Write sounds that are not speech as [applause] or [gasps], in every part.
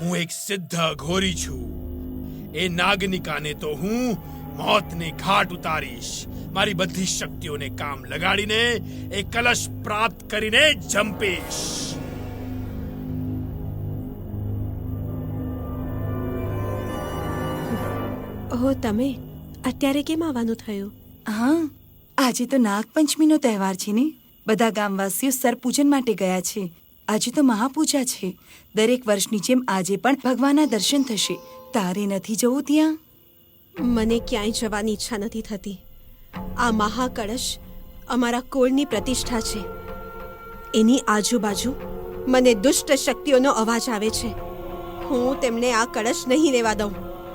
હું એક સિદ્ધ અઘોરી છું. એ નાગનિકાને તો હું મોતને ઘાટ ઉતારીશ. મારી બધી શક્તિઓને કામ લગાડીને એ કલશ પ્રાપ્ત કરીને જંપીશ. ઓહો તમે અત્યારે કેમ આવવાનું થયું? હા આજે તો નાગપંચમીનો તહેવાર છે ને. બધા ગામવાસીઓ સરપૂજન માટે ગયા છે. આજે તો મહાપૂજા છે. દરેક વર્ષની જેમ આજે પણ ભગવાનના દર્શન થશે. તારે નથી જવું ત્યાં? મને ક્યાંય જવાની ઈચ્છા નથી થતી. આ મહાકળશ અમારા કોળની પ્રતિષ્ઠા છે. એની આજુબાજુ મને દુષ્ટ શક્તિઓનો અવાજ આવે છે. હું તેમને આ કળશ નહીં રહેવા દઉં.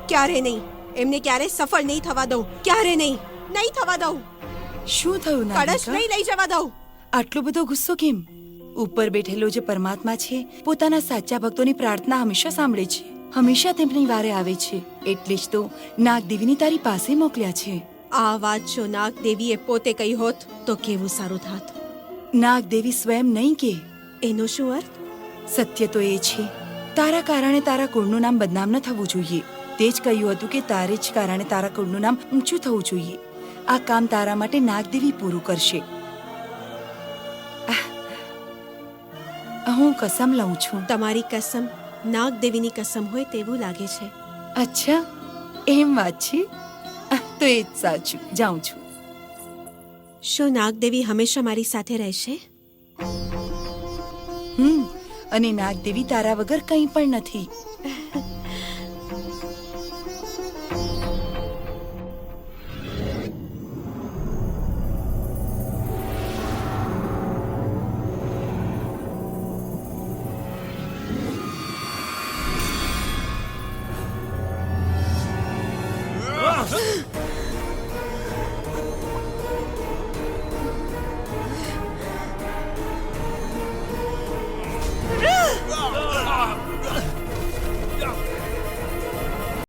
ક્યારે નહીં? એમને ક્યારે સફળ નહીં થવા દઉં. ક્યારે નહીં? નહીં થવા દઉં. શું થયું કળશ? નહીં લઈ જવા દઉં. આટલો બધો ગુસ્સો કેમ? ઉપર બેઠેલો જે પરમાત્મા છે પોતાના સાચા ભક્તોની પ્રાર્થના હંમેશા સાંભળે છે. હંમેશા તેમની વારે આવે છે. એટલે જ તો નાગદેવીની તારી પાસે મોકલ્યા છે. આ વાત જો નાગદેવીએ પોતે કહી હોત તો કેવું સારું થાત? નાગદેવી સ્વયં નહીં કે. એનો શું અર્થ? સત્ય તો એ છે. તારા કારણે તારા કુળનું નામ બદનામ ન થવું જોઈએ. તે જ કહ્યું હતું કે તારે જ કારણે તારા કુળનું નામ ઊંચું થવું જોઈએ. આ કામ તારા માટે નાગદેવી પૂરું કરશે. હું કસમ લઉં છું. તમારી કસમ નાગદેવીની કસમ હોય તેવું લાગે છે. અચ્છા એમ વાત છે તો એ જ સાચું. જાઉં છું. શું નાગદેવી હંમેશા મારી સાથે રહેશે? હમ અને નાગદેવી તારા વગર કંઈ પણ નથી. [laughs] Huh? [gasps] [gasps]